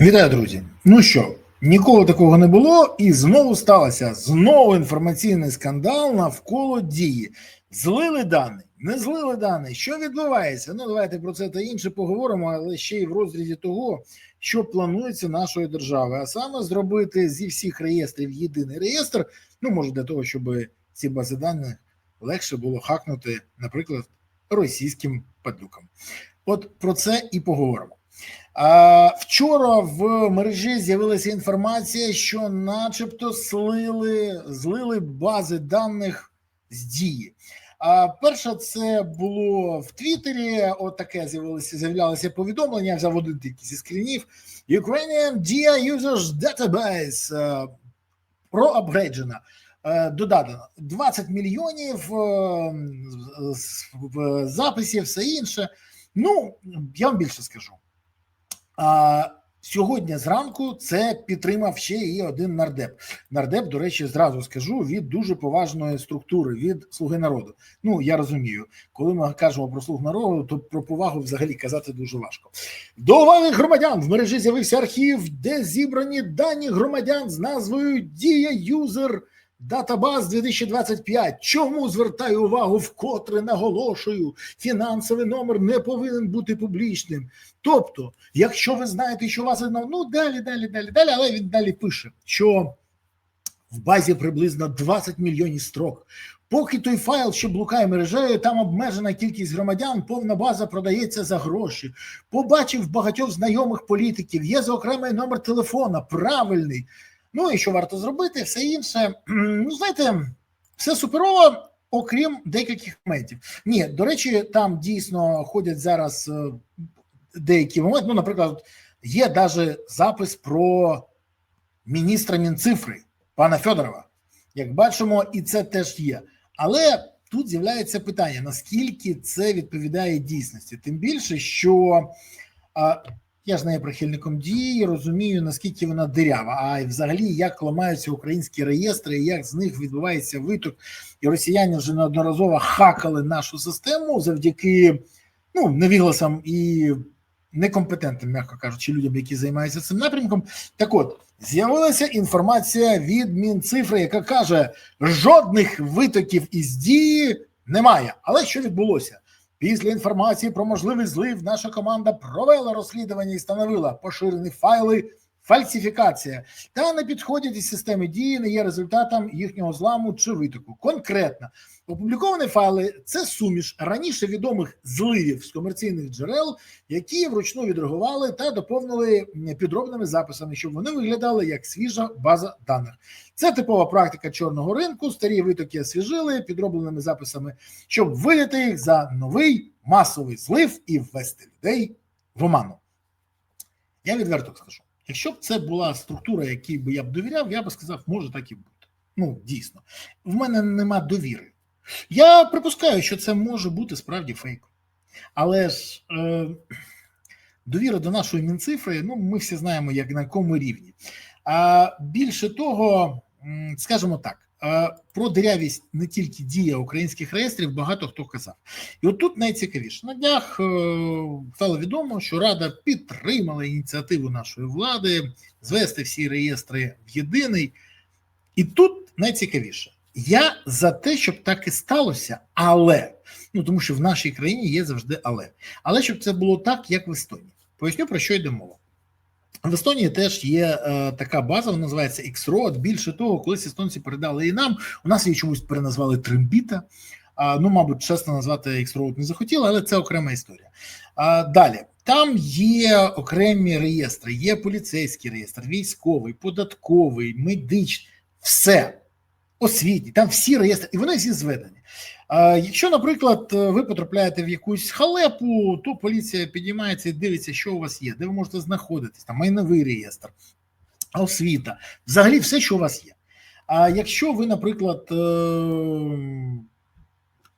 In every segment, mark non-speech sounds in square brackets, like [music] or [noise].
Вітаю, друзі. Ну що, ніколи такого не було, і знову сталося знову інформаційний скандал навколо дії. Злили дані, не злили дані. Що відбувається? Ну давайте про це та інше поговоримо, але ще й в розрізі того, що планується нашою державою, а саме зробити зі всіх реєстрів єдиний реєстр. Ну може для того, щоб ці бази даних легше було хакнути, наприклад, російським падлюкам. От про це і поговоримо. Вчора в мережі з'явилася інформація, що, начебто, слили, злили бази даних з дії. А перше, це було в Твіттері. От з'явилося з'являлося повідомлення. Я взяв один тільки зі скрінів. Ukrainian DIA Users Database е, проапгрейджена. Е, Додано 20 мільйонів е, записів, все інше. Ну, я вам більше скажу. А сьогодні зранку це підтримав ще і один нардеп. Нардеп, до речі, зразу скажу від дуже поважної структури від слуги народу. Ну я розумію, коли ми кажемо про слуг народу, то про повагу взагалі казати дуже важко. До уваги громадян в мережі з'явився архів, де зібрані дані громадян з назвою Дія Юзер. Датабаз 2025. Чому звертаю увагу, вкотре наголошую, фінансовий номер не повинен бути публічним. Тобто, якщо ви знаєте, що у вас ну далі, далі, далі, далі, але він далі пише, що в базі приблизно 20 мільйонів строк. Поки той файл, що блукає мережею, там обмежена кількість громадян, повна база продається за гроші. Побачив багатьох знайомих політиків, є за окремий номер телефона, правильний. Ну і що варто зробити, все інше. [clears throat] Ну, знаєте, все суперово, окрім деяких моментів. Ні, до речі, там дійсно ходять зараз е, деякі моменти. Ну, наприклад, є навіть запис про міністра Мінцифри, пана Федорова. Як бачимо, і це теж є. Але тут з'являється питання: наскільки це відповідає дійсності? Тим більше, що я ж не прихильником дії, розумію, наскільки вона дирява, а взагалі як ламаються українські реєстри, як з них відбувається виток, і росіяни вже неодноразово хакали нашу систему завдяки ну, невігласам і некомпетентним, м'яко кажучи, людям, які займаються цим напрямком. Так от з'явилася інформація від Мінцифри, яка каже: жодних витоків із дії немає. Але що відбулося? Після інформації про можливий злив наша команда провела розслідування і встановила поширені файли. Фальсифікація та не підходять із системи дії, не є результатом їхнього зламу чи витоку. Конкретно опубліковані файли це суміш раніше відомих зливів з комерційних джерел, які вручну відреагували та доповнили підробними записами, щоб вони виглядали як свіжа база даних. Це типова практика чорного ринку. Старі витоки освіжили підробленими записами, щоб видати їх за новий масовий злив і ввести людей в оману. Я відверто скажу. Якщо б це була структура, якій би я б довіряв, я би сказав, може так і бути. Ну, дійсно, в мене нема довіри. Я припускаю, що це може бути справді фейком. Але ж е, довіра до нашої мінцифри, ну, ми всі знаємо, як на якому рівні. А більше того, скажімо так, про дирявість не тільки дія українських реєстрів, багато хто казав. І от тут найцікавіше. На днях е, стало відомо, що Рада підтримала ініціативу нашої влади звести всі реєстри в єдиний. І тут найцікавіше. Я за те, щоб так і сталося, але ну тому що в нашій країні є завжди але. Але щоб це було так, як в Естонії. Поясню про що йде мова. В Естонії теж є е, така база, вона називається X-Road. Більше того, колись естонці передали її нам. У нас її чомусь переназвали Трембіта. А, ну, мабуть, чесно назвати X-Road не захотіли, але це окрема історія. А, далі. Там є окремі реєстри, є поліцейський реєстр, військовий, податковий, медичний, все освітній, там всі реєстри, і вони всі зведені. Якщо, наприклад, ви потрапляєте в якусь халепу, то поліція підіймається і дивиться, що у вас є, де ви можете знаходитись, там майновий реєстр, освіта, взагалі все, що у вас є. А якщо ви, наприклад, е,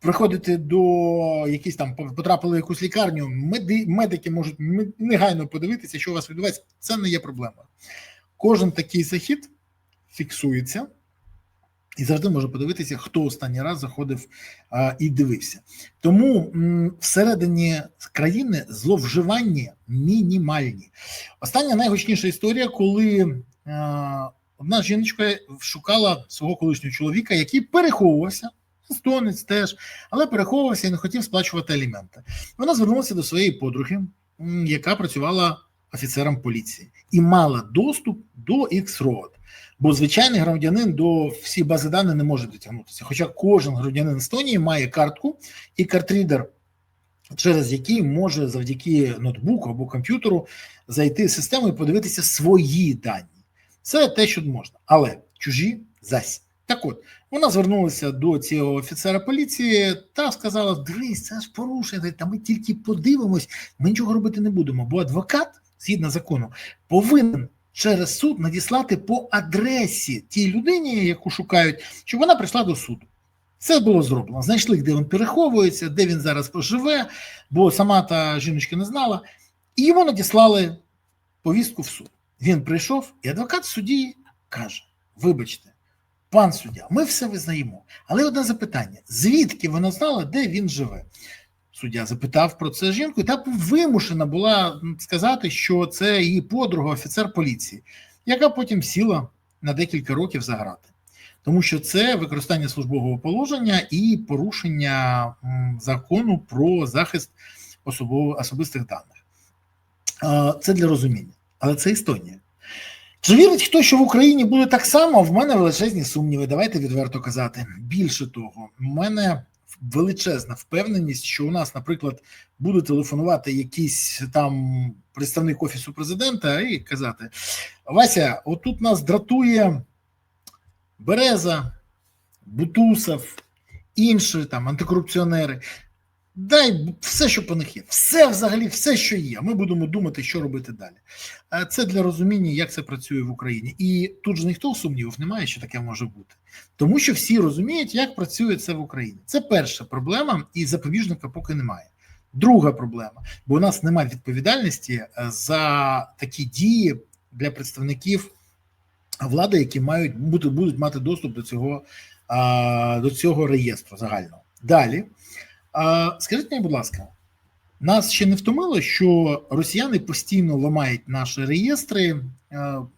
приходите до якісь там потрапили в якусь лікарню, меди, медики можуть негайно подивитися, що у вас відбувається, це не є проблемою. Кожен такий захід фіксується і завжди може подивитися, хто останній раз заходив а, і дивився. Тому м, всередині країни зловживання мінімальні. Остання найгучніша історія, коли а, одна жіночка шукала свого колишнього чоловіка, який переховувався. Естонець теж, але переховувався і не хотів сплачувати аліменти. Вона звернулася до своєї подруги, яка працювала офіцером поліції, і мала доступ до X-Road. Бо звичайний громадянин до всіх бази даних не може дотягнутися. Хоча кожен громадянин Естонії має картку і картрідер, через який може завдяки ноутбуку або комп'ютеру зайти в систему і подивитися свої дані. Це те, що можна, але чужі зась. Так от, вона звернулася до цього офіцера поліції та сказала: дивись, це ж порушення, та ми тільки подивимось, ми нічого робити не будемо. Бо адвокат, згідно закону, повинен через суд надіслати по адресі тій людині, яку шукають, щоб вона прийшла до суду. Це було зроблено. Знайшли, де він переховується, де він зараз проживе, бо сама та жіночка не знала, і йому надіслали повістку в суд. Він прийшов, і адвокат в суді каже: Вибачте, пан суддя, ми все визнаємо. Але одне запитання: звідки вона знала, де він живе? Суддя запитав про це жінку, і та вимушена була сказати, що це її подруга, офіцер поліції, яка потім сіла на декілька років за грати. Тому що це використання службового положення і порушення закону про захист особистих даних. Це для розуміння, але це Естонія. Чи вірить хто, що в Україні буде так само? В мене величезні сумніви. Давайте відверто казати. Більше того, в мене величезна впевненість, що у нас, наприклад, буде телефонувати якийсь там представник офісу президента і казати: Вася, отут нас дратує Береза, Бутусов, інші там антикорупціонери. Дай все, що по них є, все взагалі, все, що є. Ми будемо думати, що робити далі. Це для розуміння, як це працює в Україні. І тут же ніхто сумнівів немає, що таке може бути, тому що всі розуміють, як працює це в Україні. Це перша проблема, і запобіжника поки немає. Друга проблема, бо у нас немає відповідальності за такі дії для представників влади, які мають бути будуть мати доступ до цього, до цього реєстру загального. Далі. А скажіть мені, будь ласка, нас ще не втомило, що росіяни постійно ламають наші реєстри,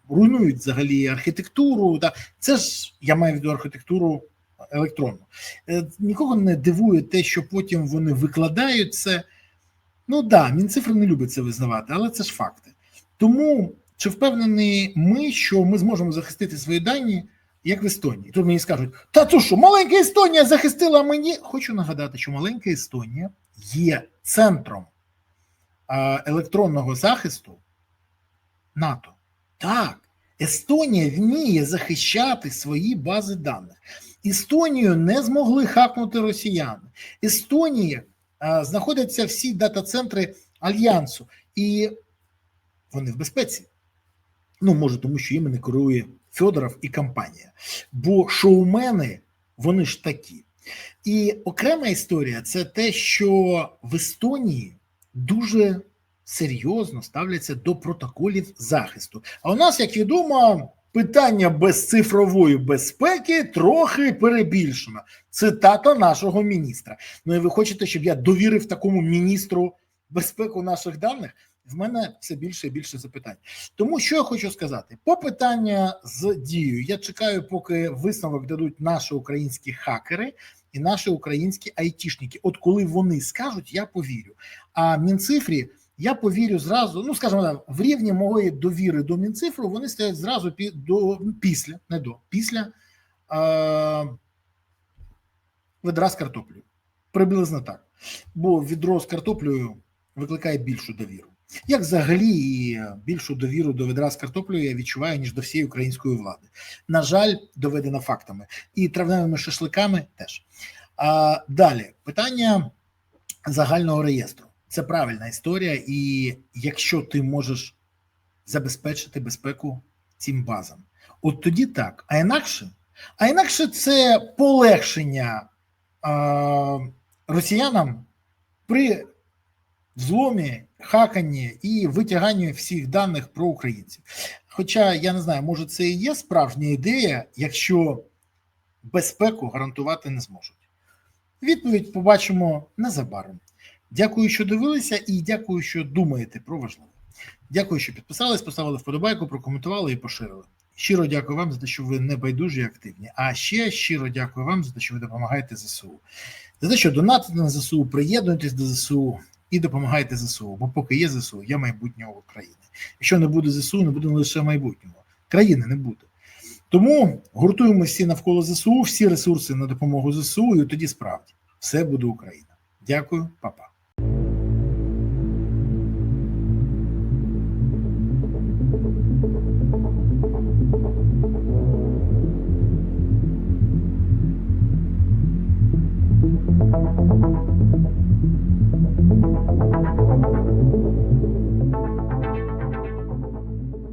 руйнують взагалі архітектуру. Та це ж я маю в виду архітектуру електронну. Е, нікого не дивує те, що потім вони викладають це. Ну да, Мінцифри не любить це визнавати, але це ж факти. Тому чи впевнені ми, що ми зможемо захистити свої дані? Як в Естонії. Тут мені скажуть, та то що, маленька Естонія захистила мені. Хочу нагадати, що маленька Естонія є центром електронного захисту НАТО. Так, Естонія вміє захищати свої бази даних. Естонію не змогли хакнути росіяни. Естонії знаходяться всі дата-центри Альянсу, і вони в безпеці. Ну, може, тому що іми не керує Федоров і компанія. Бо шоумени вони ж такі. І окрема історія це те, що в Естонії дуже серйозно ставляться до протоколів захисту. А у нас, як відомо, питання безцифрової безпеки трохи перебільшено. Цитата нашого міністра. Ну і ви хочете, щоб я довірив такому міністру безпеку наших даних? В мене все більше і більше запитань. Тому що я хочу сказати, по питання з дією, я чекаю, поки висновок дадуть наші українські хакери і наші українські айтішники. От коли вони скажуть, я повірю. А мінцифрі я повірю зразу. Ну скажімо так, в рівні моєї довіри до мінцифру вони стоять зразу пі, до після, не до після е, ведра з картоплею. Приблизно так. Бо відро з картоплею викликає більшу довіру. Як взагалі більшу довіру до відра з картоплею я відчуваю, ніж до всієї української влади. На жаль, доведено фактами і травневими шашликами теж. А далі питання загального реєстру. Це правильна історія, і якщо ти можеш забезпечити безпеку цим базам, от тоді так. А інакше, а інакше це полегшення а, росіянам при взломі, хаканні і витяганні всіх даних про українців. Хоча я не знаю, може це і є справжня ідея, якщо безпеку гарантувати не зможуть. Відповідь побачимо незабаром. Дякую, що дивилися, і дякую, що думаєте про важливе. Дякую, що підписались, поставили вподобайку, прокоментували і поширили. Щиро дякую вам за те, що ви не байдужі і активні. А ще щиро дякую вам за те, що ви допомагаєте ЗСУ. За те, що донатите на ЗСУ, приєднуєтесь до ЗСУ і допомагайте ЗСУ. Бо поки є ЗСУ, є майбутнього України. Якщо не буде ЗСУ, не буде лише майбутнього. Країни не буде. Тому гуртуємося всі навколо ЗСУ, всі ресурси на допомогу ЗСУ, і тоді справді все буде Україна. Дякую, папа.